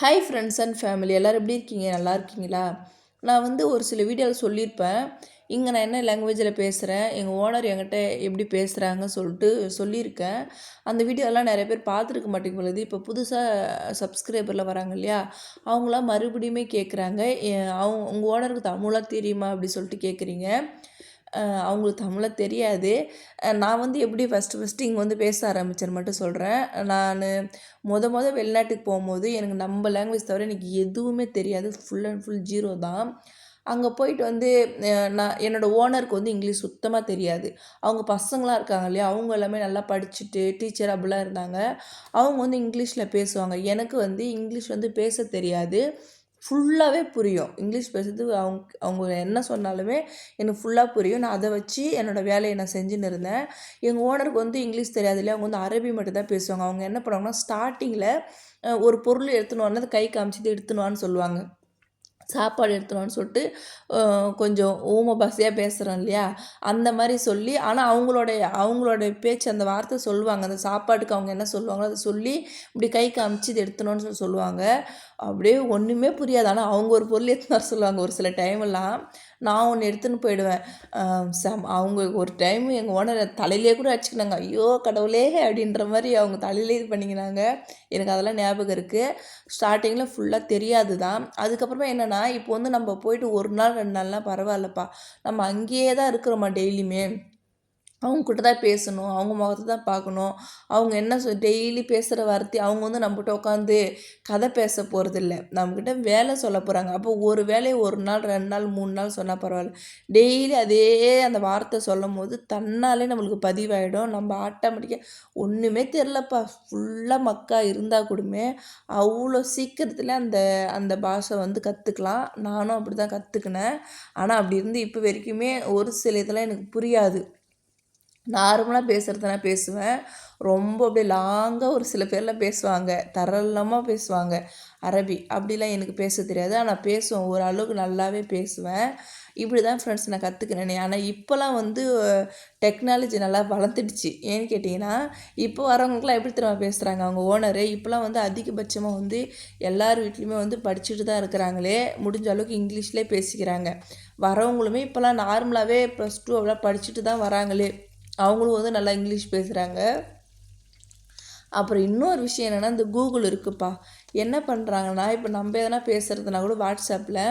Hi friends and family எல்லோரும் எப்படி இருக்கீங்க? நல்லா இருக்கீங்களா? நான் வந்து ஒரு சில வீடியோவில் சொல்லியிருப்பேன். இங்கே நான் என்ன லாங்குவேஜில் பேசுகிறேன் எங்கள் ஓனர் என்கிட்ட எப்படி பேசுகிறாங்க சொல்லிட்டு சொல்லியிருக்கேன். அந்த வீடியோலாம் நிறைய பேர் பார்த்துருக்க மாட்டேங்குது இப்போ புதுசாக சப்ஸ்கிரைபரில் வராங்க இல்லையா? அவங்களாம் மறுபடியுமே கேட்குறாங்க அவங்க உங்கள் ஓனருக்கு தமிழாக தெரியுமா? அப்படி சொல்லிட்டு கேட்குறீங்க அவங்களுக்கு தமிழை தெரியாது. நான் வந்து எப்படி ஃபஸ்ட்டு ஃபஸ்ட்டு இங்கே வந்து பேச ஆரம்பித்தேன்னு மட்டும் சொல்கிறேன் நான் மொத மொதல் வெளிநாட்டுக்கு போகும்போது எனக்கு நம்ம லாங்குவேஜ் தவிர எனக்கு எதுவுமே தெரியாது. ஃபுல் அண்ட் ஃபுல் ஜீரோ தான். அங்கே போயிட்டு வந்து நான் என்னோடய ஓனருக்கு வந்து இங்கிலீஷ் சுத்தமாக தெரியாது. அவங்க பசங்களாம் இருக்காங்க இல்லையா? அவங்க எல்லாமே நல்லா படிச்சுட்டு டீச்சர் அப்படிலாம் இருந்தாங்க. அவங்க வந்து இங்கிலீஷில் பேசுவாங்க. எனக்கு வந்து இங்கிலீஷ் வந்து பேச தெரியாது. ஃபுல்லாகவே புரியும். இங்கிலீஷ் பேசுறது அவங்க அவங்க என்ன சொன்னாலுமே எனக்கு ஃபுல்லாக புரியும். நான் அதை வச்சு என்னோடய வேலையை நான் செஞ்சுன்னு இருந்தேன். எங்கள் ஓனருக்கு வந்து இங்கிலீஷ் தெரியாது இல்லையா? அவங்க வந்து அரபி மட்டும் தான் பேசுவாங்க. அவங்க என்ன பண்ணுவாங்கன்னா ஸ்டார்டிங்கில் ஒரு பொருள் எடுத்துன்னு வரணும் கை காமிச்சிட்டு எடுத்துன்னு சொல்லுவாங்க. சாப்பாடு எடுத்துனோன்னு சொல்லிட்டு கொஞ்சம் ஊம பாஷையாக பேசுகிறோம் இல்லையா அந்த மாதிரி சொல்லி ஆனால் அவங்களுடைய அவங்களோட பேச்சு அந்த வார்த்தை சொல்லுவாங்க. அந்த சாப்பாட்டுக்கு அவங்க என்ன சொல்லுவாங்களோ அதை சொல்லி இப்படி கை காமிச்சு இது எடுத்துணும்னு சொல்லி சொல்லுவாங்க. அப்படியே ஒன்றுமே புரியாது. ஆனால் அவங்க ஒரு பொருள் எடுத்துன்னு வர சொல்லுவாங்க ஒரு சில டைம்லாம் நான் ஒன்று எடுத்துன்னு போயிடுவேன். சம் அவங்க ஒரு டைம் எங்கள் ஓனரை தலையிலே கூட அடிச்சுக்கினாங்க ஐயோ கடவுளே அப்படின்ற மாதிரி அவங்க தலையிலே இது பண்ணிக்கினாங்க. எனக்கு அதெல்லாம் ஞாபகம் இருக்குது ஸ்டார்டிங்கில் ஃபுல்லாக தெரியாது தான் அதுக்கப்புறமா என்னென்னா இப்போ வந்து நம்ம போயிட்டு ஒரு நாள் ரெண்டு நாள்லாம் பரவாயில்லப்பா. நம்ம அங்கேயே தான் இருக்கிறோமா டெய்லியுமே அவங்கக்கிட்ட தான் பேசணும் அவங்க முகத்தை தான் பார்க்கணும். அவங்க என்ன சொல் டெய்லி பேசுகிற வார்த்தை அவங்க வந்து நம்மகிட்ட உட்காந்து கதை பேச போகிறதில்ல நம்மக்கிட்ட வேலை சொல்ல போகிறாங்க அப்போ ஒரு வேலையை ஒரு நாள் ரெண்டு நாள் மூணு நாள் சொன்னால் பரவாயில்ல. டெய்லி அதே அந்த வார்த்தை சொல்லும் போது தன்னாலே நம்மளுக்கு பதிவாயிடும். நம்ம ஆட்டோமேட்டிக்காக ஒன்றுமே தெரிலப்பா ஃபுல்லாக மக்கா இருந்தால் கூடமே அவ்வளோ சீக்கிரத்தில் அந்த அந்த பாஷை வந்து கற்றுக்கலாம் நானும் அப்படி தான் கற்றுக்கினேன் ஆனால் அப்படி இருந்து இப்போ வரைக்குமே ஒரு சில இதெல்லாம் எனக்கு புரியாது. நார்மலாக பேசுகிறது நான் பேசுவேன். ரொம்ப அப்படியே லாங்காக ஒரு சில பேர்லாம் பேசுவாங்க. தரளமாக பேசுவாங்க. அரபி அப்படிலாம் எனக்கு பேச தெரியாது. ஆனால் பேசுவேன். ஓரளவுக்கு நல்லாவே பேசுவேன். இப்படி தான் ஃப்ரெண்ட்ஸ் நான் கற்றுக்கினேன் ஆனால் இப்போலாம் வந்து டெக்னாலஜி நல்லா வளர்ந்துடுச்சு. ஏன்னு கேட்டிங்கன்னா இப்போ வரவங்களுக்குலாம் எப்படி திரும்ப பேசுகிறாங்க அவங்க ஓனரு இப்போலாம் வந்து அதிகபட்சமாக வந்து எல்லார் வீட்லேயுமே வந்து படிச்சுட்டு தான் இருக்கிறாங்களே. முடிஞ்ச அளவுக்கு இங்கிலீஷ்லேயே பேசிக்கிறாங்க. வரவங்களுமே இப்போலாம் நார்மலாகவே ப்ளஸ் டூ அப்படிலாம் படிச்சுட்டு தான் வராங்களே. அவங்களும் வந்து நல்லா இங்கிலீஷ் பேசுகிறாங்க அப்புறம் இன்னொரு விஷயம் என்னென்னா இந்த கூகுள் இருக்குப்பா. என்ன பண்ணுறாங்கன்னா இப்போ நம்ம எதனா பேசுகிறதுனா கூட வாட்ஸ்அப்பில்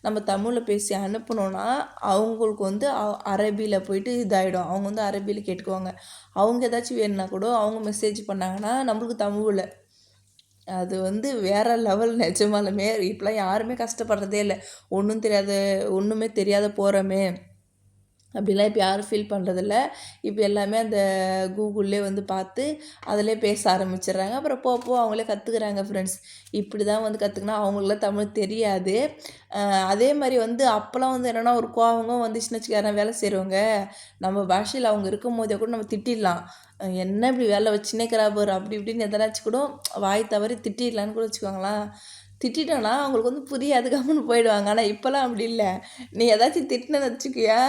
நம்ம தமிழில் பேசி அனுப்பினோன்னா அவங்களுக்கு வந்து அரபியில் போயிட்டு இதாகிடும் அவங்க வந்து அரபியில் கேட்டுக்குவாங்க. அவங்க ஏதாச்சும் வேணுன்னா கூட அவங்க மெசேஜ் பண்ணாங்கன்னா நம்மளுக்கு தமிழில் அது வந்து வேறு லெவல் நிஜமாலுமே. இப்போலாம் யாருமே கஷ்டப்படுறதே இல்லை. ஒன்றும் தெரியாத ஒன்றுமே தெரியாத போகிறோமே அப்படிலாம் இப்போ யாரும் ஃபீல் பண்ணுறதில்ல இப்போ எல்லாமே அந்த கூகுள்லே வந்து பார்த்து அதிலே பேச ஆரம்பிச்சிடுறாங்க. அப்புறம் போக போக அவங்களே கற்றுக்குறாங்க ஃப்ரெண்ட்ஸ் இப்படி தான் வந்து கற்றுக்கினா அவங்களுக்குலாம் தமிழ் தெரியாது. அதே மாதிரி வந்து அப்போல்லாம் வந்து என்னென்னா ஒரு கோவங்க வந்துச்சுன்னு வச்சுக்கார வேலை செய்கிறவங்க நம்ம பாஷையில் அவங்க இருக்கும் போதே கூட நம்ம திட்டிடலாம். என்ன இப்படி வேலை வச்சுனே கிராபர் அப்படி இப்படின்னு எதனாச்சும் கூட வாய் தவறி திட்டிடலான்னு கூட வச்சுக்கோங்களேன். திட்டிட்டோன்னா அவங்களுக்கு வந்து புரியாது கம்முன்னு போயிடுவாங்க. ஆனால் இப்போல்லாம் அப்படி இல்லை. நீ ஏதாச்சும் திட்டினு வச்சுக்கியா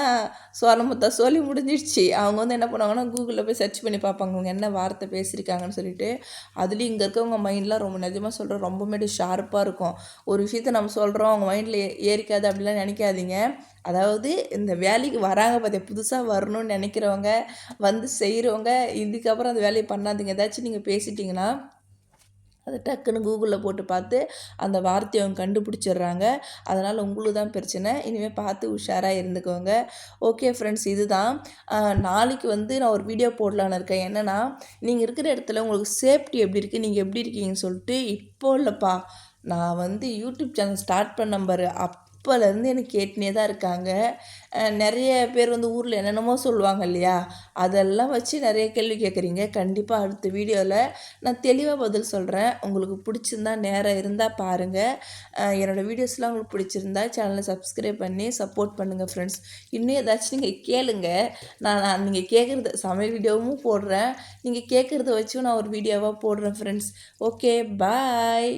சோளமுத்தா சொல்லி முடிஞ்சிடுச்சு அவங்க வந்து என்ன பண்ணுவாங்கன்னா கூகுளில் போய் சர்ச் பண்ணி பார்ப்பாங்க. அவங்க என்ன வார்த்தை பேசியிருக்காங்கன்னு சொல்லிட்டு. அதுலேயும் இங்கே இருக்கவங்க மைண்ட்லாம் ரொம்ப நிஜமாக சொல்கிறோம் ரொம்பமே ஷார்ப்பாக இருக்கும். ஒரு விஷயத்த நம்ம சொல்கிறோம் அவங்க மைண்டில் ஏறிக்காது அப்படிலாம் நினைக்காதீங்க. அதாவது இந்த வேலைக்கு வராங்க பார்த்தியா புதுசாக வரணும்னு நினைக்கிறவங்க வந்து செய்கிறவங்க இதுக்கப்புறம் அந்த வேலையை பண்ணாதீங்க. ஏதாச்சும் நீங்கள் பேசிட்டிங்கன்னா அதை டக்குன்னு கூகுளில் போட்டு பார்த்து அந்த வார்த்தையை அவங்க கண்டுபிடிச்சிடுறாங்க. அதனால் உங்களுக்கு தான் பிரச்சனை. இனிமேல் பார்த்து உஷாராக இருந்துக்கோங்க. ஓகே ஃப்ரெண்ட்ஸ் இதுதான். நாளைக்கு வந்து நான் ஒரு வீடியோ போடலான்னு இருக்கேன். என்னென்னா நீங்கள் இருக்கிற இடத்துல உங்களுக்கு சேஃப்டி எப்படி இருக்குது நீங்கள் எப்படி இருக்கீங்கன்னு சொல்லிட்டு இப்போ இல்லைப்பா நான் வந்து யூடியூப் சேனல் ஸ்டார்ட் பண்ண நம்பர் அப் அப்போலேருந்து எனக்கு கேட்டுனே தான் இருக்காங்க. நிறைய பேர் வந்து ஊரில் என்னென்னமோ சொல்லுவாங்க இல்லையா? அதெல்லாம் வச்சு நிறைய கேள்வி கேட்குறீங்க. கண்டிப்பாக அடுத்த வீடியோவில் நான் தெளிவாக பதில் சொல்கிறேன் உங்களுக்கு பிடிச்சிருந்தா நேரம் இருந்தால் பாருங்கள் என்னோடய வீடியோஸ்லாம் உங்களுக்கு பிடிச்சிருந்தா சேனலை சப்ஸ்கிரைப் பண்ணி சப்போர்ட் பண்ணுங்கள் ஃப்ரெண்ட்ஸ் இன்னும் ஏதாச்சும் நீங்கள் கேளுங்க. நான் நான் நீங்கள் கேட்குறது சமையல் வீடியோவும் போடுறேன். நீங்கள் கேட்குறத வச்சும் நான் ஒரு வீடியோவாக போடுறேன் ஃப்ரெண்ட்ஸ் ஓகே பாய்